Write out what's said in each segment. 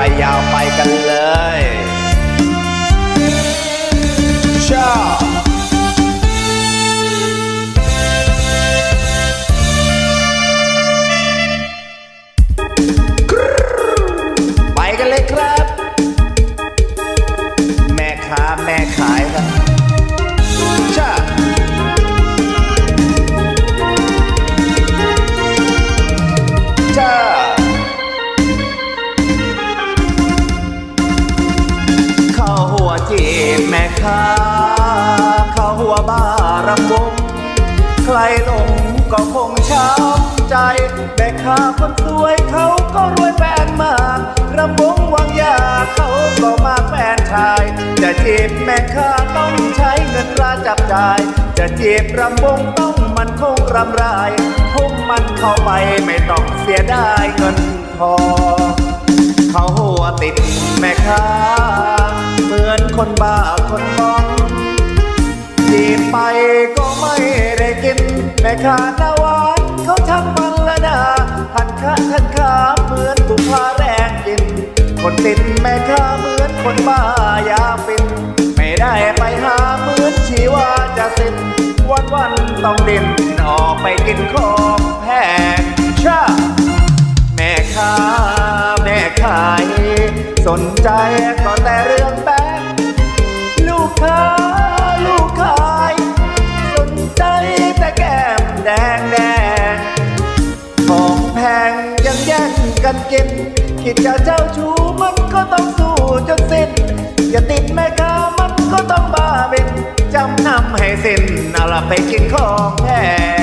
ไปยาวไปกันเลย รำวงใครหลงก็คงช้ำใจแม่ค้าคนสวยเขาก็รวยแฟนมากรำวงวางยาเขาก็มาแฟนชาย จะจีบแม่ค้าต้องใช้เงินราจับจ่าย จะจีบรำวงต้องมันคงรำไรทุ่มมันเข้าไปไม่ต้องเสียดายเงินทองเขาหัวติดแม่ค้าเหมือนคนบ้าคนมอง จีบไปก็ไม่ได้กินแม่ค้าหน้าหวานเขาทำมันละนาทันค้าทันขาเหมือนบุพาแรงกิน คนติดแม่ค้าเหมือนคนบ้ายาฟิน ไม่ได้ไปหาเหมือนชีว่าจะสิ้นวันวันต้องดิ้นออกไปกินของ กิน คิดจะเจ้าชู้มันก็ต้องสู้จนสิ้น อย่าติดแม่ค้ามันก็ต้องบ้าบินจำนำให้สิ้นเอาละไปกินของแพง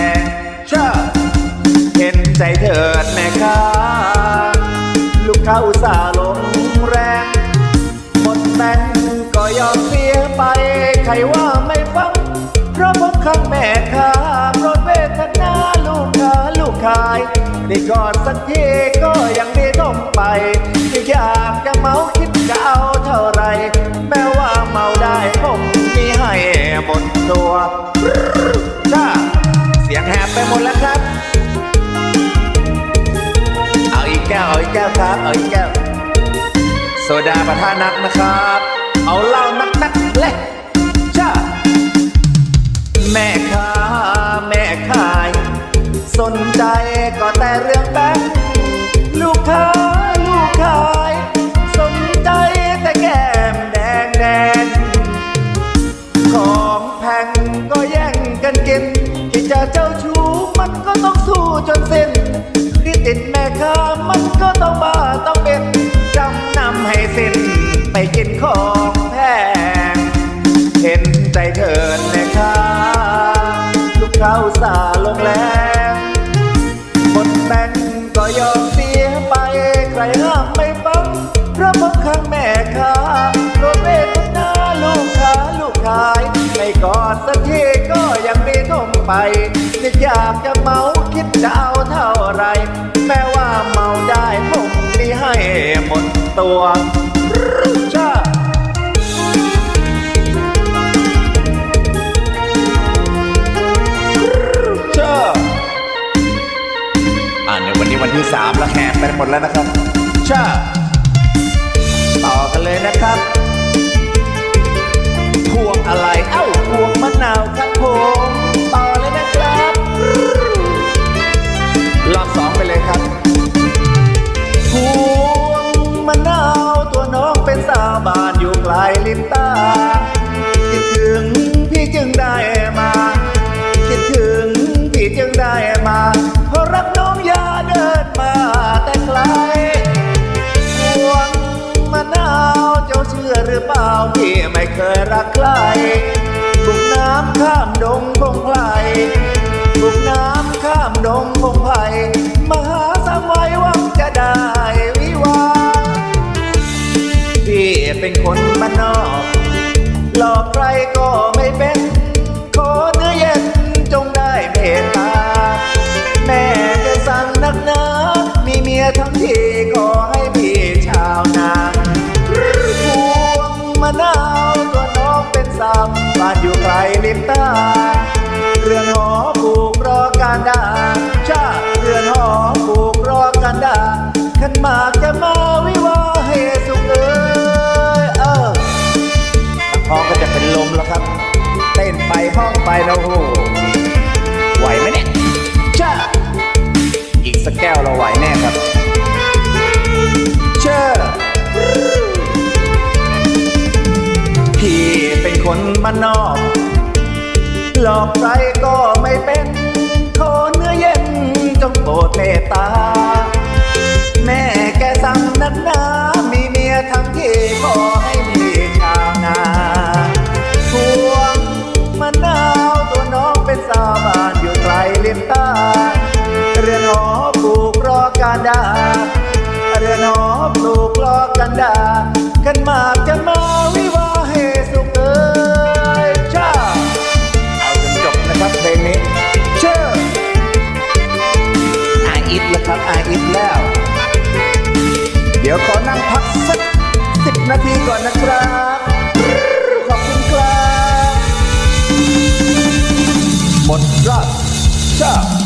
ได้กอดสักทีก็ยังไดีท่มไปอยากจะเมาคิดจะเอาเท่าไร แม้ว่าเมาได้ผมมีให้หมดตัวจ้าเสียงแหบไปหมดแล้วครับ เอาอีกแก้ว เอาอีกแก้วครับ เอาอีกแก้ว โซดาประทานักนะครับ เอาเหล้านักนักเลยจ้าแม่ค้าแม่ขาย สนใจก็แต่เรื่องแบงค์ลูกค้าลูกขาย สนใจแต่แก้มแดงแดงของแพงก็แย่งกันกินที่จะเจ้าชู้มันก็ต้องสู้จนสิ้นที่ติดแม่ค้ามันก็ต้องบ้าต้อง ไปนึกอยากจะเมาคิดจะเอาเท่าไหรแม้ว่าเมาได้ผมมีให้หมดตัวชาเจ้าอ่าในวันนี้วันที่สามแล้วแขกไปหมดแล้วนะครับเจ้าต่อกันเลยนะครับพวงอะไรเอ้าพวงมะนาวครับผม ชื่อหรือเปล่าพี่ไม่เคยรักใครบุกน้ำข้ามดงพงไพรบุกน้ำข้ามดงพงไพรมาหาสามไว้หานดา ชาเรือนหอปลูกรอกันดาขันมากจะมาวิวาเฮสุขเอ้ยเออพอก็จะเป็นลมแล้วครับ เต้นไปห้องไปนะโอ้ไหวไหมเนี่ยชาอีกสักแก้วเราไหวแน่ครับชาพี่เป็นคนบ้านนอก หลอกใครก็ไม่เป็น โปรดเมตตา แม่แกสั่งนักหนามีเมียทั้งที่ขอให้มีชาวนาทวงมะนาวตัวน้องเป็นสาวบ้านอยู่ไกลลิมตาเรือนหอปลูกรอการด พี่ก่อนนะครับขอบคุณครับ หมดรอบชอบ